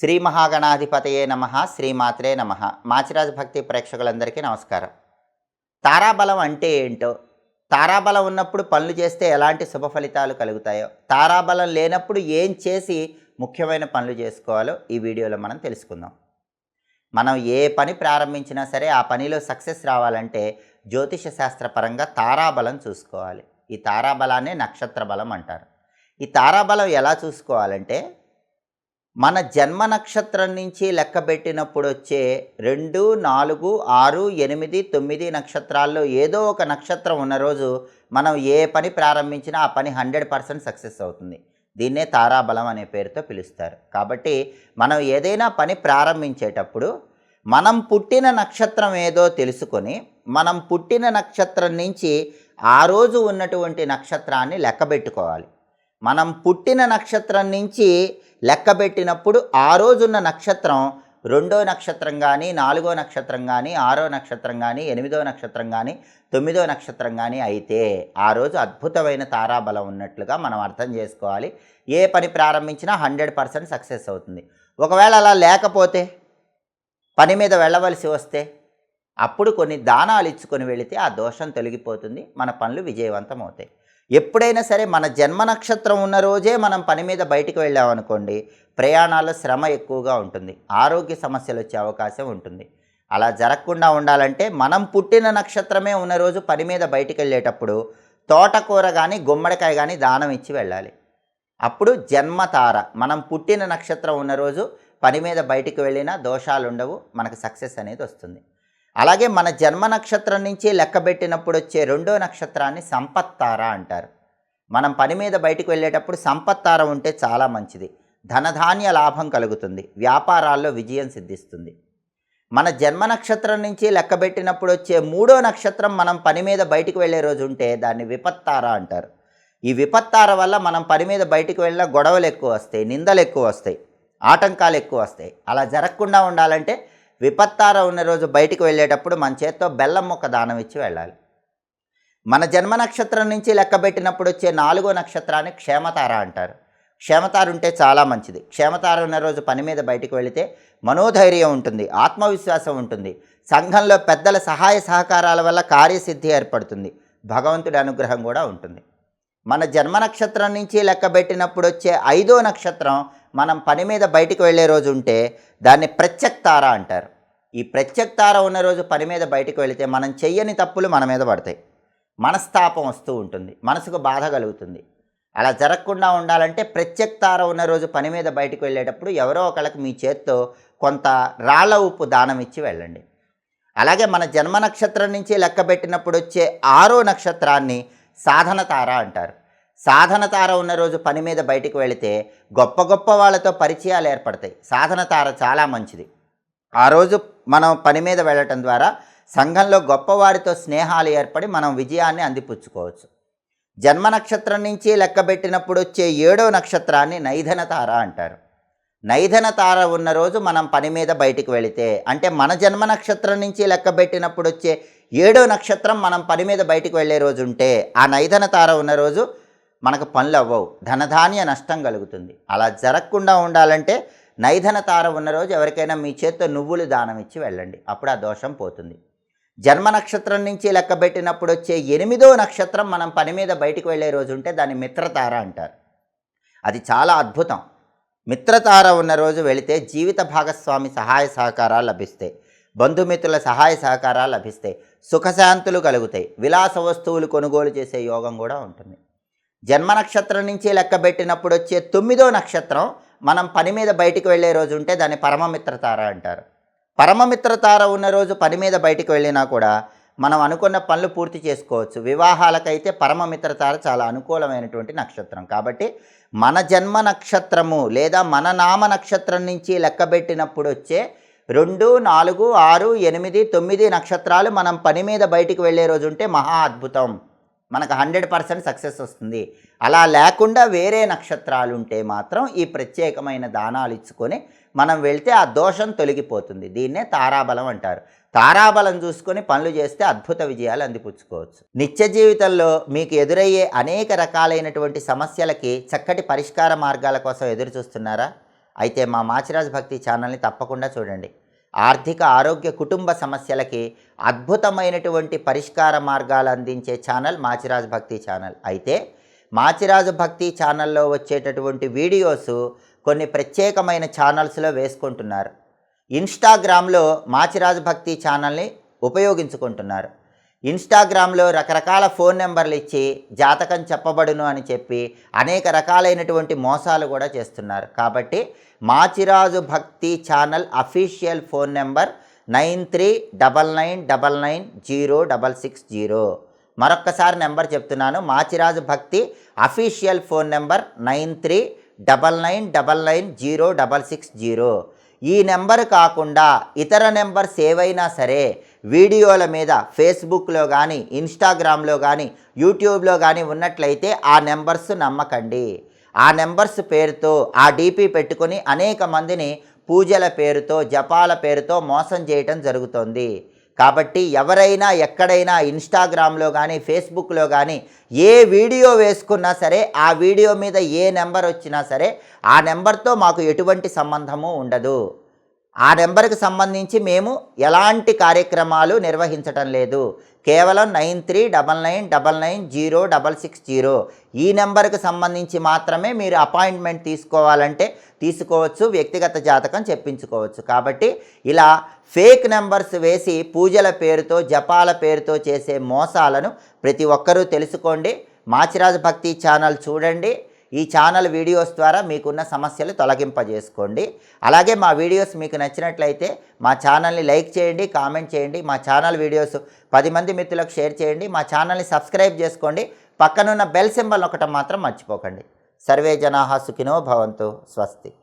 శ్రీ మహాగణాధిపతయే నమ శ్రీమాత్రే నమ. మాచిరాజు భక్తి ప్రేక్షకులందరికీ నమస్కారం. తారాబలం అంటే ఏంటో? తారాబలం ఉన్నప్పుడు పనులు చేస్తే ఎలాంటి శుభ ఫలితాలు కలుగుతాయో? తారాబలం లేనప్పుడు ఏం చేసి ముఖ్యమైన పనులు చేసుకోవాలో ఈ వీడియోలో మనం తెలుసుకుందాం. మనం ఏ పని ప్రారంభించినా సరే ఆ పనిలో సక్సెస్ రావాలంటే జ్యోతిష శాస్త్రపరంగా తారాబలం చూసుకోవాలి. ఈ తారాబలాన్ని నక్షత్ర బలం అంటారు. ఈ తారాబలం ఎలా చూసుకోవాలంటే మన జన్మ నక్షత్రం నుంచి లెక్క పెట్టినప్పుడు వచ్చే రెండు నాలుగు ఆరు ఎనిమిది తొమ్మిది నక్షత్రాల్లో ఏదో ఒక నక్షత్రం ఉన్న రోజు మనం ఏ పని ప్రారంభించినా ఆ పని హండ్రెడ్ పర్సెంట్ సక్సెస్ అవుతుంది. దీన్నే తారాబలం అనే పేరుతో పిలుస్తారు. కాబట్టి మనం ఏదైనా పని ప్రారంభించేటప్పుడు మనం పుట్టిన నక్షత్రం ఏదో తెలుసుకొని మనం పుట్టిన నక్షత్రం నుంచి ఆ రోజు ఉన్నటువంటి నక్షత్రాన్ని లెక్కబెట్టుకోవాలి మనం పుట్టిన నక్షత్రం నుంచి లెక్క పెట్టినప్పుడు ఆ రోజున్న నక్షత్రం రెండో నక్షత్రం కానీ నాలుగో నక్షత్రం కానీ ఆరో నక్షత్రం కానీ ఎనిమిదో నక్షత్రం కానీ తొమ్మిదో నక్షత్రం కానీ అయితే ఆ రోజు అద్భుతమైన తారాబలం ఉన్నట్లుగా మనం అర్థం చేసుకోవాలి. ఏ పని ప్రారంభించినా హండ్రెడ్ పర్సెంట్ సక్సెస్ అవుతుంది. ఒకవేళ అలా లేకపోతే పని మీద వెళ్ళవలసి వస్తే అప్పుడు కొన్ని దానాలు ఇచ్చుకొని వెళితే ఆ దోషం తొలగిపోతుంది మన పనులు విజయవంతం అవుతాయి. ఎప్పుడైనా సరే మన జన్మ నక్షత్రం ఉన్న రోజే మనం పని మీద బయటికి వెళ్ళామనుకోండి ప్రయాణాల్లో శ్రమ ఎక్కువగా ఉంటుంది. ఆరోగ్య సమస్యలు వచ్చే అవకాశం ఉంటుంది. అలా జరగకుండా ఉండాలంటే మనం పుట్టిన నక్షత్రమే ఉన్న రోజు పని మీద బయటికి వెళ్ళేటప్పుడు తోటకూర కానీ గుమ్మడికాయ కానీ దానం ఇచ్చి వెళ్ళాలి. అప్పుడు జన్మతార మనం పుట్టిన నక్షత్రం ఉన్న రోజు పని మీద బయటికి వెళ్ళినా దోషాలు ఉండవు మనకు సక్సెస్ అనేది వస్తుంది. అలాగే మన జన్మ నక్షత్రం నుంచి లెక్కబెట్టినప్పుడు వచ్చే రెండో నక్షత్రాన్ని సంపత్తార అంటారు. మనం పని మీద బయటికి వెళ్ళేటప్పుడు సంపత్తార ఉంటే చాలా మంచిది. ధనధాన్య లాభం కలుగుతుంది. వ్యాపారాల్లో విజయం సిద్ధిస్తుంది. మన జన్మ నక్షత్రం నుంచి లెక్కబెట్టినప్పుడు వచ్చే మూడో నక్షత్రం మనం పని మీద బయటికి వెళ్ళే రోజు ఉంటే దాన్ని విపత్తార అంటారు. ఈ విపత్తార వల్ల మనం పని మీద బయటికి వెళ్ళిన గొడవలు ఎక్కువ వస్తాయి నిందలు ఎక్కువ వస్తాయి ఆటంకాలు ఎక్కువ వస్తాయి. అలా జరగకుండా ఉండాలంటే విపత్తార ఉన్న రోజు బయటికి వెళ్ళేటప్పుడు మన చేత్తో బెల్లం ముక్క దానం ఇచ్చి వెళ్ళాలి. మన జన్మ నక్షత్రం నుంచి లెక్కబెట్టినప్పుడు వచ్చే నాలుగో నక్షత్రాన్ని క్షేమతార అంటారు. క్షేమతార ఉంటే చాలా మంచిది. క్షేమతార ఉన్న రోజు పని మీద బయటికి వెళితే మనోధైర్యం ఉంటుంది ఆత్మవిశ్వాసం ఉంటుంది. సంఘంలో పెద్దల సహాయ సహకారాల వల్ల కార్యసిద్ధి ఏర్పడుతుంది. భగవంతుడి అనుగ్రహం కూడా ఉంటుంది. మన జన్మ నక్షత్రం నుంచి లెక్కబెట్టినప్పుడు వచ్చే ఐదో నక్షత్రం మనం పని మీద బయటికి వెళ్ళే రోజు ఉంటే దాన్ని ప్రత్యక్తార అంటారు. ఈ ప్రత్యక్తార ఉన్న రోజు పని మీద బయటికి వెళితే మనం చెయ్యని తప్పులు మన మీద పడతాయి. మనస్తాపం వస్తూ ఉంటుంది. మనసుకు బాధ కలుగుతుంది. అలా జరగకుండా ఉండాలంటే ప్రత్యక్తార ఉన్న రోజు పని మీద బయటికి వెళ్ళేటప్పుడు ఎవరో ఒకళ్ళకి మీ చేత్తో కొంత రాళ్ళ ఉప్పు దానం ఇచ్చి వెళ్ళండి. అలాగే మన జన్మ నక్షత్రం నుంచి లెక్కబెట్టినప్పుడు వచ్చే ఆరో నక్షత్రాన్ని సాధన తార అంటారు. సాధన తార ఉన్న రోజు పని మీద బయటికి వెళితే గొప్ప గొప్ప వాళ్ళతో పరిచయాలు ఏర్పడతాయి. సాధన తార చాలా మంచిది. ఆ రోజు మనం పని మీద వెళ్ళటం ద్వారా సంఘంలో గొప్పవారితో స్నేహాలు ఏర్పడి మనం విజయాన్ని అందిపుచ్చుకోవచ్చు. జన్మ నక్షత్రం నుంచి లెక్కబెట్టినప్పుడు వచ్చే ఏడో నక్షత్రాన్ని నైధన తార అంటారు. నైధన తార ఉన్న రోజు మనం పని మీద బయటికి వెళితే అంటే మన జన్మ నక్షత్రం నుంచి లెక్కబెట్టినప్పుడు వచ్చే ఏడో నక్షత్రం మనం పని మీద బయటికి వెళ్ళే రోజు ఉంటే ఆ నైధన తార ఉన్న రోజు మనకు పనులు అవ్వవు. ధనధాన్య నష్టం కలుగుతుంది. అలా జరగకుండా ఉండాలంటే నైధన తార ఉన్న రోజు ఎవరికైనా మీ చేత్తో నువ్వులు దానం ఇచ్చి వెళ్ళండి. అప్పుడు ఆ దోషం పోతుంది. జన్మ నక్షత్రం నుంచి లెక్కబెట్టినప్పుడు వచ్చే ఎనిమిదో నక్షత్రం మనం పని మీద బయటికి వెళ్ళే రోజు ఉంటే దాన్ని మిత్రతార అంటారు. అది చాలా అద్భుతం. మిత్రతార ఉన్న రోజు వెళితే జీవిత భాగస్వామి సహాయ సహకారాలు లభిస్తాయి బంధుమిత్రుల సహాయ సహకారాలు లభిస్తాయి సుఖశాంతులు కలుగుతాయి. విలాస వస్తువులు కొనుగోలు చేసే యోగం కూడా ఉంటుంది. జన్మ నక్షత్రం నుంచి లెక్కబెట్టినప్పుడు వచ్చే తొమ్మిదో నక్షత్రం మనం పని మీద బయటికి వెళ్ళే రోజు ఉంటే దాన్ని పరమమిత్రతార అంటారు. పరమమిత్రతార ఉన్న రోజు పని మీద బయటికి వెళ్ళినా కూడా మనం అనుకున్న పనులు పూర్తి చేసుకోవచ్చు. వివాహాలకైతే పరమమిత్రతార చాలా అనుకూలమైనటువంటి నక్షత్రం. కాబట్టి మన జన్మ నక్షత్రము లేదా మన నామ నక్షత్రం నుంచి లెక్కబెట్టినప్పుడు వచ్చే రెండు నాలుగు ఆరు ఎనిమిది తొమ్మిది నక్షత్రాలు మనం పని మీద బయటికి వెళ్ళే రోజు ఉంటే మహా అద్భుతం. మనకు హండ్రెడ్ పర్సెంట్ సక్సెస్ వస్తుంది. అలా లేకుండా వేరే నక్షత్రాలు ఉంటే మాత్రం ఈ ప్రత్యేకమైన దానాలు ఇచ్చుకొని మనం వెళ్తే ఆ దోషం తొలగిపోతుంది. దీన్నే తారాబలం అంటారు. తారాబలం చూసుకొని పనులు చేస్తే అద్భుత విజయాలు అందిపుచ్చుకోవచ్చు. నిత్య జీవితంలో మీకు ఎదురయ్యే అనేక రకాలైనటువంటి సమస్యలకి చక్కటి పరిష్కార మార్గాల కోసం ఎదురు చూస్తున్నారా అయితే మా మాచిరాజ్ భక్తి ఛానల్ని తప్పకుండా చూడండి. ఆర్థిక ఆరోగ్య కుటుంబ సమస్యలకి అద్భుతమైనటువంటి పరిష్కార మార్గాలు అందించే ఛానల్ మాచిరాజ్ భక్తి ఛానల్. అయితే మాచిరాజు భక్తి ఛానల్లో వచ్చేటటువంటి వీడియోస్ కొన్ని ప్రత్యేకమైన ఛానల్స్లో వేసుకుంటున్నారు. ఇన్స్టాగ్రామ్లో మాచిరాజు భక్తి ఛానల్ని ఉపయోగించుకుంటున్నారు. ఇన్స్టాగ్రామ్లో రకరకాల ఫోన్ నెంబర్లు ఇచ్చి జాతకం చెప్పబడును అని చెప్పి అనేక రకాలైనటువంటి మోసాలు కూడా చేస్తున్నారు. కాబట్టి Machiraju Bhakti channel official phone number nine three double nine double nine zero double six zero. మరొక్కసారి నెంబర్ చెప్తున్నాను. Machiraju Bhakti official phone number nine three double nine double nine zero double six zero. ఈ number కాకుండా ఇతర numbers ఏవైనా సరే వీడియోల మీద ఫేస్బుక్లో కానీ ఇన్స్టాగ్రామ్లో కానీ యూట్యూబ్లో కానీ ఉన్నట్లయితే ఆ నెంబర్స్ నమ్మకండి. ఆ నెంబర్స్ పేరుతో ఆ డీపీ పెట్టుకొని అనేక మందిని పూజల పేరుతో జపాల పేరుతో మోసం చేయటం జరుగుతోంది. కాబట్టి ఎవరైనా ఎక్కడైనా ఇన్స్టాగ్రామ్లో కానీ ఫేస్బుక్లో కానీ ఏ వీడియో వేసుకున్నా సరే ఆ వీడియో మీద ఏ నెంబర్ వచ్చినా సరే ఆ నెంబర్తో మాకు ఎటువంటి సంబంధము ఉండదు. ఆ నెంబర్కి సంబంధించి మేము ఎలాంటి కార్యక్రమాలు నిర్వహించటం లేదు. కేవలం nine three double nine double nine zero double six zero ఈ నెంబర్కి సంబంధించి మాత్రమే మీరు అపాయింట్మెంట్ తీసుకోవాలంటే తీసుకోవచ్చు వ్యక్తిగత జాతకం చెప్పించుకోవచ్చు. కాబట్టి ఇలా ఫేక్ నెంబర్స్ వేసి పూజల పేరుతో జపాల పేరుతో చేసే మోసాలను ప్రతి ఒక్కరూ తెలుసుకోండి. మాచిరాజు భక్తి ఛానల్ చూడండి. ఈ ఛానల్ వీడియోస్ ద్వారా మీకున్న సమస్యలు తొలగింపజేసుకోండి. అలాగే మా వీడియోస్ మీకు నచ్చినట్లయితే మా ఛానల్ని లైక్ చేయండి కామెంట్ చేయండి. మా ఛానల్ వీడియోస్ పది మంది మిత్రులకు షేర్ చేయండి. మా ఛానల్ని సబ్స్క్రైబ్ చేసుకోండి. పక్కనున్న బెల్ సింబల్ ఒకటం మాత్రం మర్చిపోకండి. సర్వే జనాహా సుఖినో భవంతు. స్వస్తి.